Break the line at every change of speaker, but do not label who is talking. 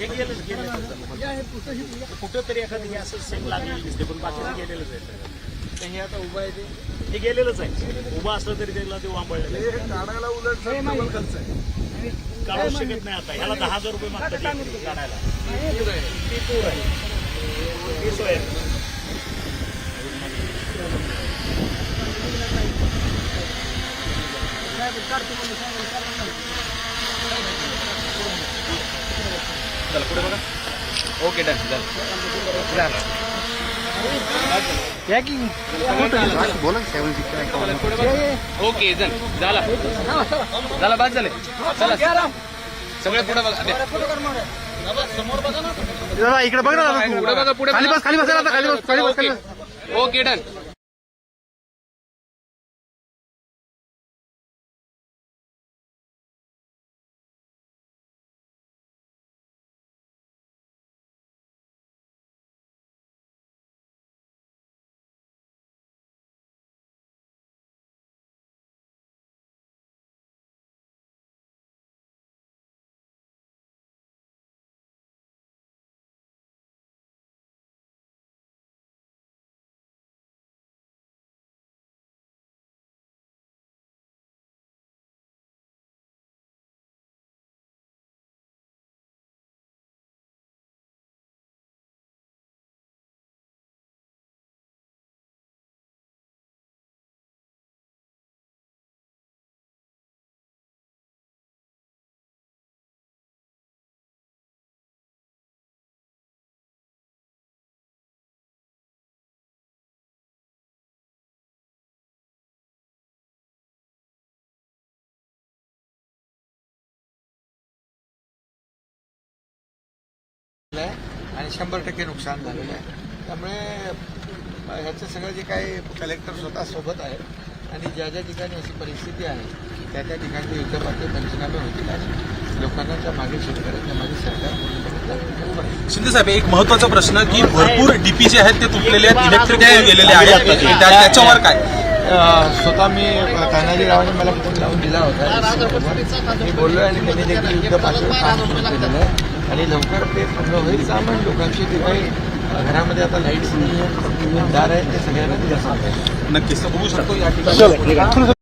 हे गेलं गेलं कुठं तरी एखादं हे असं सेम लागलेलं दिसते पण बाकीचं गेलेलंच आहे.
ते हे आता उभा आहे ते.
हे गेलेलंच आहे. उभं असलं तरी त्याला ते वांबळलेलं आहे.
हे काढायला उलट खर्च आहे.
काढू शकत नाही आता. ह्याला दहा हजार रुपये मागतात काढायला.
पूर आहे.
ती पूर आहे. ती सोय आहे.
ओके डन ओके जण झाला. झाला बाद झाले. चला. सगळे पुढे बघा.
इकडे बघ ना
पुढे बघा पुढे
खाली बस खाली बस खाली बस खाली बस खाली बस.
ओके डन
आणि शंभर टक्के नुकसान झालेलं आहे. त्यामुळे ह्याचं सगळं जे काही कलेक्टर स्वतः सोबत आहे आणि ज्या ज्या ठिकाणी अशी परिस्थिती आहे त्या त्या ठिकाणी युद्धपाती पंचनामे होतील आणि लोकांना त्या मागे शेतकऱ्यांच्या मागे सरकार.
शिंदे साहेब एक महत्त्वाचा प्रश्न की भरपूर डीपी जे आहेत ते तुटलेले आहेत इलेक्ट्रिक गेलेले आहेत. त्या- त्याच्यावर काय?
स्वतः मी तानाजीरावांनी मला फोन लावून दिला होता. मी बोललो आणि त्यांनी देखील युद्ध काम सुरू केलेलं आहे. आणि लवकर ते पूर्ण होईल. मग लोकांची अ, घरामध्ये आता लाईट्स नाही आहेत दार आहेत. ते सगळ्यांना दिल्या सांगायचं
नक्कीच. बघू शकतो
या ठिकाणी.